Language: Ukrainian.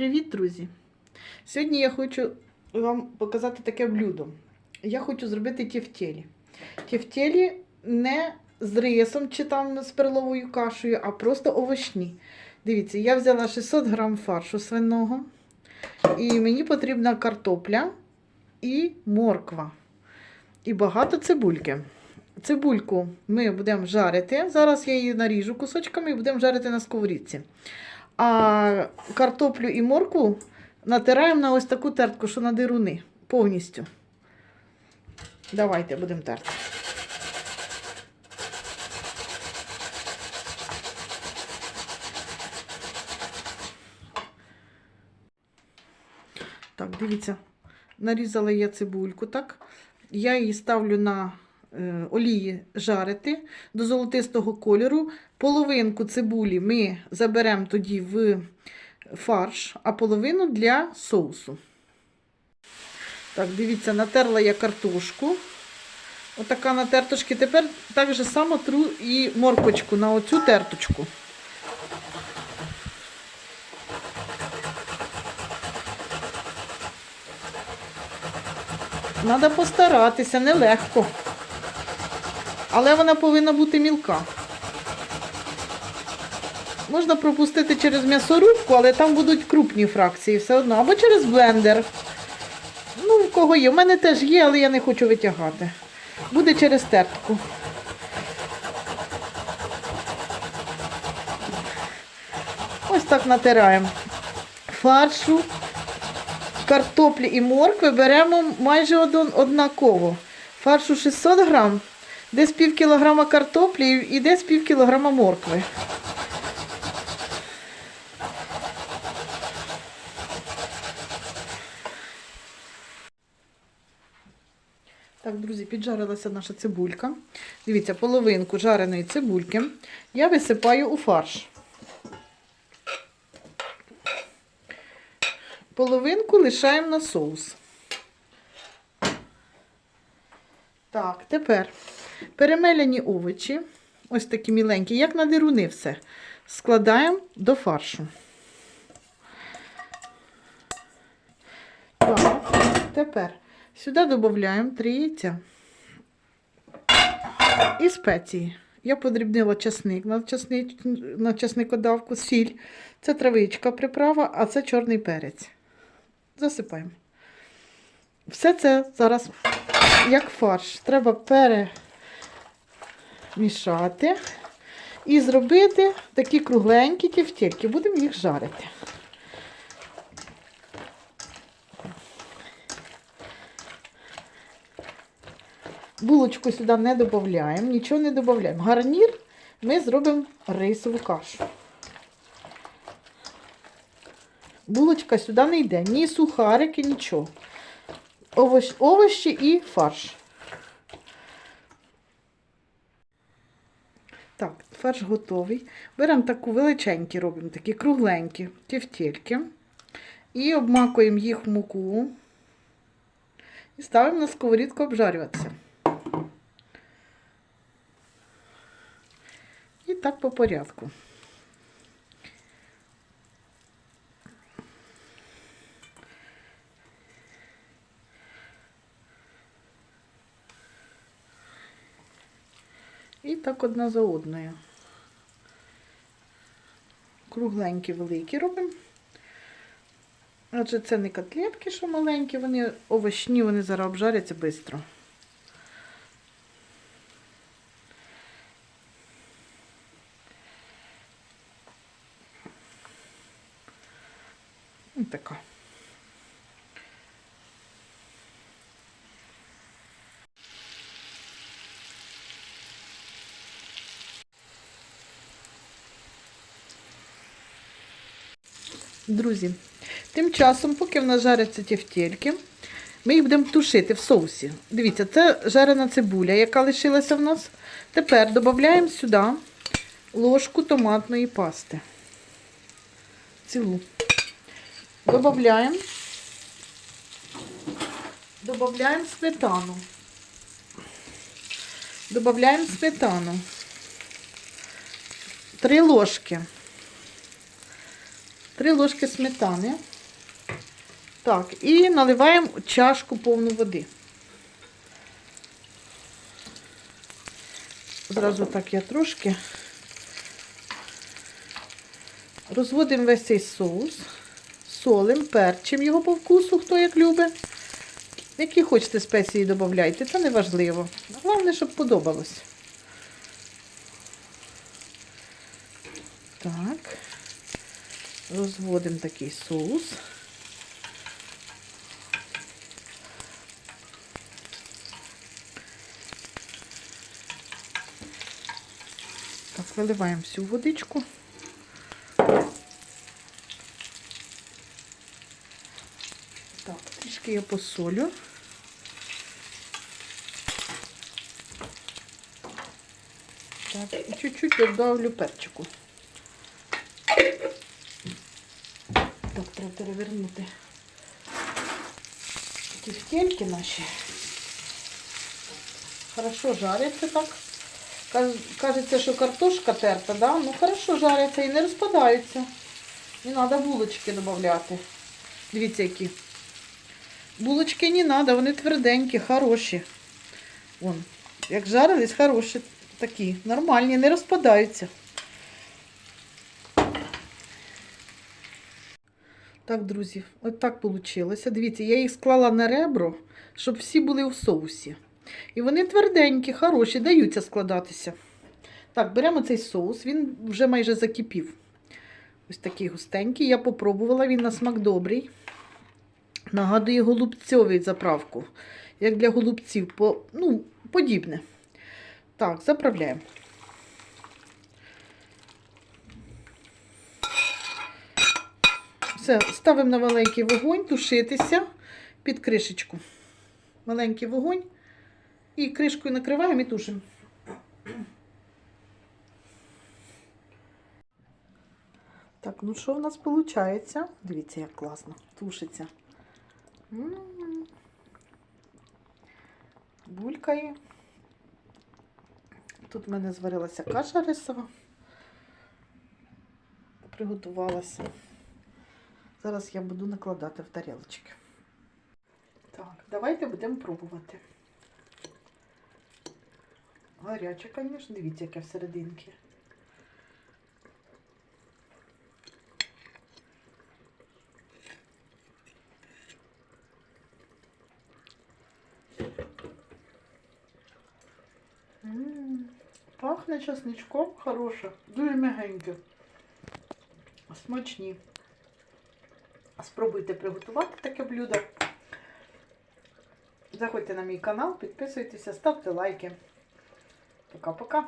Привіт, друзі! Сьогодні я хочу вам показати таке блюдо. Я хочу зробити тефтелі. Тефтелі не з рисом чи там з перловою кашею, а просто овочні. Дивіться, я взяла 600 грам фаршу свиного, і мені потрібна картопля і морква. І багато цибульки. Цибульку ми будемо жарити. Зараз я її наріжу кусочками і будемо жарити на сковорідці. А картоплю і моркву натираємо на ось таку тертку, що на дируни. Повністю. Давайте будемо терти. Так, дивіться, нарізала я цибульку, так? Я її ставлю на олії жарити до золотистого кольору. Половинку цибулі ми заберемо тоді в фарш, а половину для соусу. Так, дивіться, натерла я картошку. Отака на терточки. Тепер так же само тру і морквочку на оцю терточку. Треба постаратися, нелегко. Але вона повинна бути мілка. Можна пропустити через м'ясорубку, але там будуть крупні фракції все одно. Або через блендер. Ну, в кого є. У мене теж є, але я не хочу витягати. Буде через тертку. Ось так натираємо. Фаршу, картоплі і моркви беремо майже однаково. Фаршу 600 грам, десь пів кілограма картоплі і десь пів кілограма моркви. Так, друзі, піджарилася наша цибулька. Дивіться, половинку жареної цибульки я висипаю у фарш. Половинку лишаємо на соус. Так, тепер перемелені овочі, ось такі міленькі, як на дируни все, складаємо до фаршу. Так, тепер сюди додаємо 3 яйця і спеції. Я подрібнила часник на, часник, на часникодавку, сіль. Це травичка приправа, а це чорний перець. Засипаємо. Все це зараз як фарш. Треба перемішати і зробити такі кругленькі тівтільки. Будемо їх жарити. Булочку сюди не додаємо, нічого не додаємо. Гарнір ми зробимо рисову кашу. Булочка сюди не йде, ні сухарики, нічого. Овощ, овощі і фарш. Так, фарш готовий. Беремо таку величенькі, робимо такі кругленькі тівтільки. І обмакуємо їх в муку. І ставимо на сковорідку обжарюватися. І так по порядку. Так одна за одною. Кругленькі великі робимо. Адже це не котлетки, що маленькі, вони овочні, вони зараз обжаряться швидко. Така. Друзі, тим часом, поки в нас жаряться тівтельки, ми їх будемо тушити в соусі. Дивіться, це жарена цибуля, яка лишилася в нас. Тепер додаємо сюди ложку томатної пасти. Цілу. Додаємо. Додаємо сметану. Додаємо сметану. Три ложки. Три ложки сметани. Так, і наливаємо чашку повну води. Зразу так я трошки розводимо весь цей соус, солим, перчим його по вкусу, хто як любить. Які хочете спеції додавайте, це не важливо. Головне, щоб подобалось. Так. Розводимо такий соус. Так, виливаємо всю водичку. Так, трішки я посолю. Так, і чуть-чуть добавлю перчику. Так, треба перевернути тефтельки наші. Хорошо жаряться так. Кажеться, що картошка терта, да? Ну хорошо жаряться і не розпадаються. Не треба булочки додати. Дивіться, які. Булочки не треба, вони тверденькі, хороші. Вон, як жарились, хороші такі, нормальні, не розпадаються. Так, друзі, от так вийшло. Дивіться, я їх склала на ребро, щоб всі були в соусі. І вони тверденькі, хороші, даються складатися. Так, беремо цей соус, він вже майже закипів. Ось такий густенький. Я попробувала, він на смак добрий. Нагадує голубцьовий заправку. Як для голубців, по, ну, подібне. Так, заправляємо. Все, ставимо на маленький вогонь, тушитися під кришечку. Маленький вогонь. І кришкою накриваємо і тушимо. Так, ну що в нас виходить? Дивіться, як класно. Тушиться. М. Булькає. Тут в мене зварилася каша рисова. Приготувалася. Зараз я буду накладати в тарілочки. Так, давайте будемо пробувати. Гаряче, звісно, дивіться, яке всерединки. Пахне чесничком хороше, дуже м'ягеньке. Смачні. Спробуйте приготувати таке блюдо. Заходьте на мій канал, підписуйтеся, ставте лайки. Пока-пока.